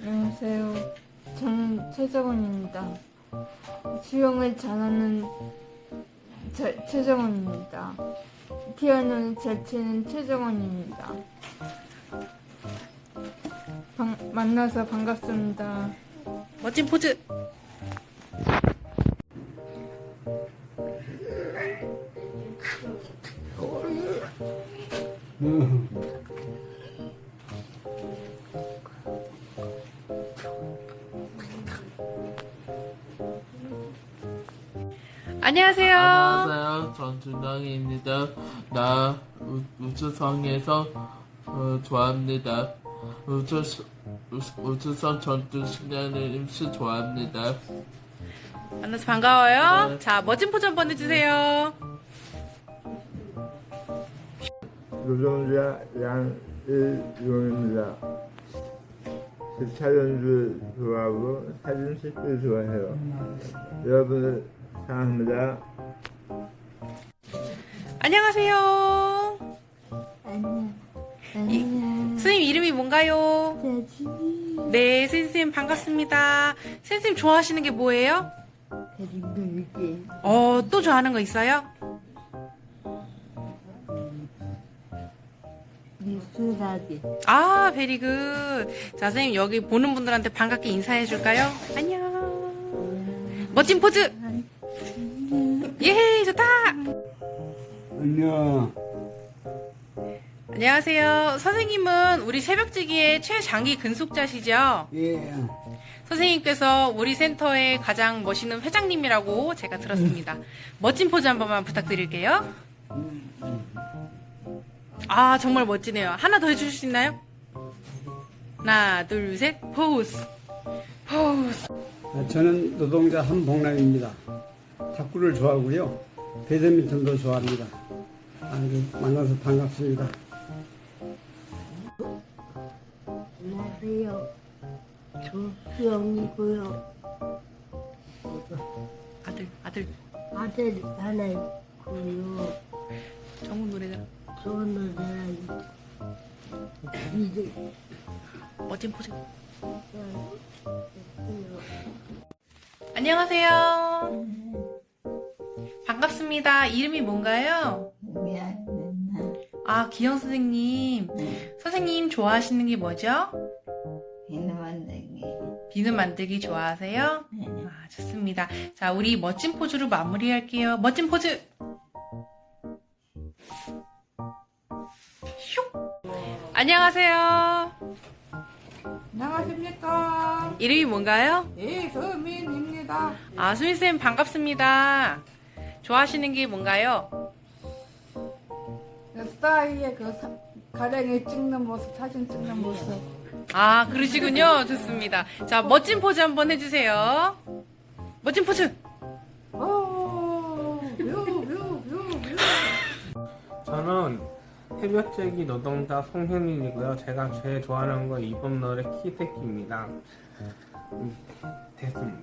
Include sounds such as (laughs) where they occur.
안녕하세요. 저는 최정원입니다. 수영을 잘하는 제- 최정원입니다. 피아노를 잘 치는 최정원입니다. 방- 만나서 반갑습니다. 멋진 포즈. 안녕하세요. 안녕하세요. 전 준영입니다. 나 우- 우주성에서 어, 좋아합니다. 우주 우주- 우주 성 전투 신년을 임시 좋아합니다. 만나서 반가워요. 네. 자, 멋진 포즈 한번 해주세요. 노동자 양일용입니다. 기차 연주 좋아하고 사진 찍기 좋아해요. 여러분을 사랑합니다. 안녕하세요. 안녕. 안녕. 선생님 이름이 뭔가요? 네, 선생님 반갑습니다. 선생님 좋아하시는 게 뭐예요? 대리놀기. 어, 또 좋아하는 거 있어요? 미술하기. 아, 베리 굿. 자, 선생님 여기 보는 분들한테 반갑게 인사해 줄까요? 안녕. 멋진 포즈. 예, 좋다. 안녕. 안녕하세요. 선생님은 우리 새벽지기의 최장기 근속자시죠? 예. 선생님께서 우리 센터의 가장 멋있는 회장님이라고 제가 들었습니다. 멋진 포즈 한 번만 부탁드릴게요. 아, 정말 멋지네요. 하나 더 해주실 수 있나요? 하나, 둘, 셋, 포즈. 포즈. 아, 저는 노동자 한복남입니다. 탁구를 좋아하고요. 배드민턴도 좋아합니다. 아, 그, 만나서 반갑습니다. 안녕하세요. 조수영이고요. 아들, 아들, 아들 하나 있고요. 정우 노래잖아. 좋은 노래랑 이제 멋진 포즈. 안녕하세요. 반갑습니다. 이름이 뭔가요? 아, 기영 선생님. 선생님 좋아하시는 게 뭐죠? 비누 만들기. 비누 만들기 좋아하세요? 아, 좋습니다. 자, 우리 멋진 포즈로 마무리할게요. 멋진 포즈! 안녕하세요. 안녕하십니까. 이름이 뭔가요? 이수민입니다. 아, 수민쌤 반갑습니다. 좋아하시는 게 뭔가요? 그 스타이의 그 사- 가랭이 찍는 모습, 사진 찍는 모습. 아, 그러시군요. (laughs) 좋습니다. 자, 멋진 포즈 한번 해주세요. 멋진 포즈! 오, 묘, 묘, 묘, 묘. 저는 새벽제기 노동자 송현민이고요. 제가 제일 좋아하는 거 이번 노래 키새끼입니다. 음, 됐습니다.